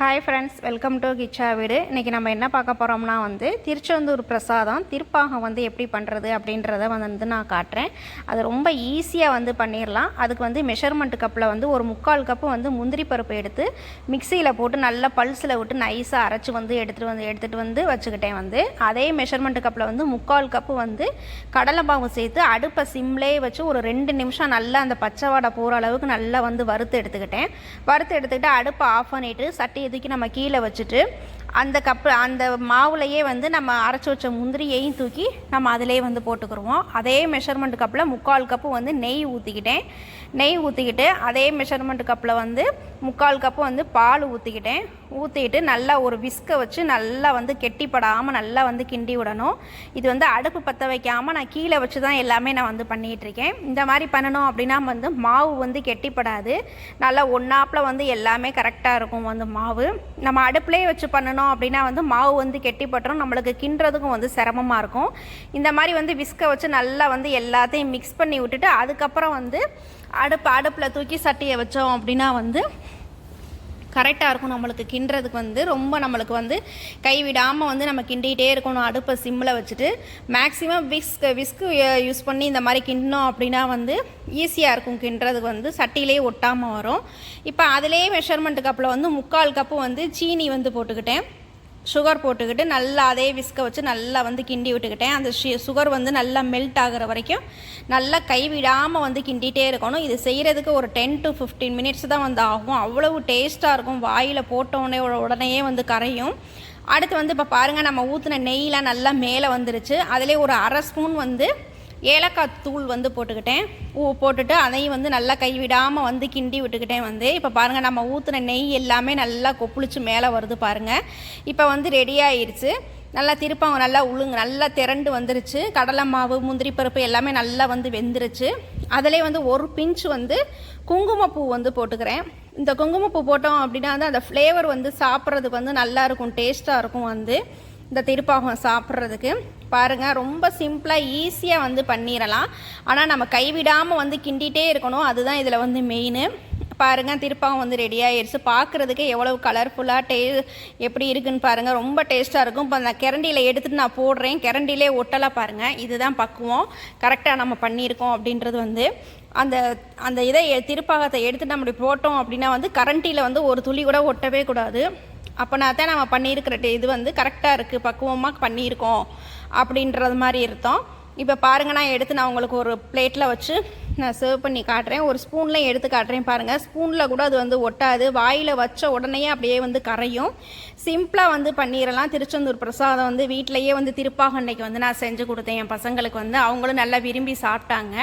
Hi friends welcome to Kichcha வீடு இன்றைக்கி நம்ம என்ன பார்க்க போகிறோம்னா வந்து திருச்செந்தூர் பிரசாதம் திருப்பாகம் வந்து எப்படி பண்ணுறது அப்படின்றத வந்து நான் காட்டுறேன். அது ரொம்ப ஈஸியாக வந்து பண்ணிடலாம் அதுக்கு வந்து மெஷர்மெண்ட் கப்பில் வந்து ஒரு முக்கால் கப்பு வந்து முந்திரி பருப்பு எடுத்து மிக்சியில் போட்டு நல்லா பல்ஸில் விட்டு நைஸாக அரைச்சி வந்து எடுத்துகிட்டு வந்து எடுத்துகிட்டு வந்து வச்சுக்கிட்டேன் வந்து. அதே மெஷர்மெண்ட் கப்பில் வந்து முக்கால் கப்பு வந்து கடலை மாவு சேர்த்து அடுப்பை சிம்லே வச்சு ஒரு ரெண்டு நிமிஷம் நல்லா அந்த பச்சை வாடை போகிற அளவுக்கு நல்லா வந்து வறுத்து எடுத்துக்கிட்டேன். வறுத்து எடுத்துக்கிட்டு அடுப்பை ஆஃப் பண்ணிவிட்டு சட்டி தூக்கி நம்ம கீழே வச்சுட்டு அந்த கப்பு அந்த மாவுலையே வந்து நம்ம அரைச்சி வச்ச முந்திரியையும் தூக்கி நம்ம அதிலே வந்து போட்டுக்கிருவோம். அதே மெஷர்மெண்ட் கப்பில் முக்கால் கப்பு வந்து நெய் ஊற்றிக்கிட்டேன் நெய் ஊற்றிக்கிட்டு அதே மெஷர்மெண்ட் கப்பில் வந்து முக்கால் கப்பு வந்து பால் ஊற்றிக்கிட்டேன் ஊற்றிக்கிட்டு நல்லா ஒரு விஸ்கை வச்சு நல்லா வந்து கெட்டிப்படாமல் நல்லா வந்து கிண்டி விடணும். இது வந்து அடுப்பு பற்ற வைக்காமல் நான் கீழே வச்சு தான் எல்லாமே நான் வந்து பண்ணிகிட்ருக்கேன் இந்த மாதிரி பண்ணணும் அப்படின்னா வந்து மாவு வந்து கெட்டிப்படாது. நல்லா ஒன்றாப்பில் வந்து எல்லாமே கரெக்டாக இருக்கும் வந்து மாவு. நம்ம அடுப்புலேயே வச்சு பண்ணணும் அப்படின்னா வந்து மாவு வந்து கெட்டிப்பட்டுரும். நம்மளுக்கு கிண்டுறதுக்கும் வந்து சிரமமாக இருக்கும். இந்த மாதிரி வந்து விஸ்கை வச்சு நல்லா வந்து எல்லாத்தையும் மிக்ஸ் பண்ணி விட்டுட்டு அதுக்கப்புறம் வந்து அடுப்பு அடுப்பில் தூக்கி சட்டியை வச்சோம் அப்படின்னா வந்து கரெக்டாக இருக்கும் நம்மளுக்கு கிண்டுறதுக்கு வந்து. ரொம்ப நம்மளுக்கு வந்து கைவிடாமல் வந்து நம்ம கிண்டிகிட்டே இருக்கணும். அடுப்பை சிம்மில் வச்சுட்டு மேக்ஸிமம் விஸ்க் விஸ்க்கு யூஸ் பண்ணி இந்த மாதிரி கிண்டினோம் அப்படின்னா வந்து ஈஸியாக இருக்கும் கிண்டுறதுக்கு வந்து. சட்டியிலே ஒட்டாமல் வரும். இப்போ அதிலே மெஷர்மெண்ட் கப்பில் வந்து முக்கால் கப்பு வந்து சீனி வந்து போட்டுக்கிட்டேன். சுகர் போட்டுக்கிட்டு நல்லா அதே விஸ்கை வச்சு நல்லா வந்து கிண்டி விட்டுக்கிட்டேன். அந்த சுகர் வந்து நல்லா மெல்ட் ஆகிற வரைக்கும் நல்லா கைவிடாமல் வந்து கிண்டிகிட்டே இருக்கணும். இது செய்கிறதுக்கு ஒரு டென் டு ஃபிஃப்டீன் மினிட்ஸ் தான் வந்து ஆகும். அவ்வளவு டேஸ்ட்டாக இருக்கும். வாயில் போட்டோடனே உடனேயே வந்து கரையும். அடுத்து வந்து இப்போ பாருங்கள் நம்ம ஊற்றின நெய்லாம் நல்லா மேலே வந்துருச்சு. அதிலே ஒரு அரை ஸ்பூன் வந்து ஏலக்காய் தூள் வந்து போட்டுக்கிட்டேன். ஊ போட்டுட்டு அதையும் வந்து நல்லா கைவிடாமல் வந்து கிண்டி விட்டுக்கிட்டேன் வந்து. இப்போ பாருங்கள் நம்ம ஊற்றுன நெய் எல்லாமே நல்லா கொப்புளிச்சு மேலே வருது பாருங்கள் இப்போ வந்து ரெடி ஆயிடுச்சு நல்லா திருப்பவங்க நல்லா உளுங்க நல்லா திரண்டு வந்துருச்சு. கடலை மாவு முந்திரி பருப்பு எல்லாமே நல்லா வந்து வெந்துருச்சு. அதிலே வந்து ஒரு பிஞ்ச் வந்து குங்குமப்பூ வந்து போட்டுக்கிறேன். இந்த குங்குமப்பூ போட்டோம் அப்படின்னா வந்து அந்த ஃப்ளேவர் வந்து சாப்பிட்றதுக்கு வந்து நல்லா இருக்கும் டேஸ்ட்டாக இருக்கும் வந்து. இந்த திருப்பாகம் சாப்பிட்றதுக்கு. பாருங்கள் ரொம்ப சிம்பிளாக ஈஸியாக வந்து பண்ணிடலாம் ஆனால் நம்ம கைவிடாமல் வந்து கிண்டிகிட்டே இருக்கணும். அதுதான் இதில் வந்து மெயின் பாருங்கள் திருப்பாகம் வந்து ரெடி ஆயிடுச்சு பார்க்குறதுக்கு எவ்வளோ கலர்ஃபுல்லாக டே எப்படி இருக்குன்னு பாருங்கள் ரொம்ப டேஸ்ட்டாக இருக்கும். இப்போ அந்த கிரண்டியில் எடுத்துகிட்டு நான் போடுறேன். கிரண்டிலே ஒட்டலை பாருங்கள் இதுதான் பக்குவம். கரெக்டாக நம்ம பண்ணியிருக்கோம் அப்படின்றது வந்து அந்த அந்த இதை திருப்பாகத்தை எடுத்துகிட்டு நம்ம இப்படி போட்டோம் அப்படின்னா வந்து கரண்டியில் வந்து ஒரு துளி கூட ஒட்டவே கூடாது. அப்போனா தான் நம்ம பண்ணியிருக்கிற இது வந்து கரெக்டாக இருக்குது பக்குவமாக பண்ணியிருக்கோம் அப்படின்றது மாதிரி இருந்தோம் இப்போ பாருங்கள் நான் எடுத்து நான் உங்களுக்கு ஒரு பிளேட்டில் வச்சு நான் சர்வ் பண்ணி காட்டுறேன். ஒரு ஸ்பூன்லையும் எடுத்து காட்டுறேன் பாருங்கள் ஸ்பூனில் கூட அது வந்து ஒட்டாது. வாயில் வச்ச உடனே அப்படியே வந்து கரையும். சிம்பிளாக வந்து பண்ணிடலாம் திருச்செந்தூர் பிரசாதம் வந்து வீட்டிலையே வந்து திருப்பாக அன்னைக்கு வந்து நான் செஞ்சு கொடுத்தேன். என் பசங்களுக்கு வந்து அவங்களும் நல்லா விரும்பி சாப்பிட்டாங்க.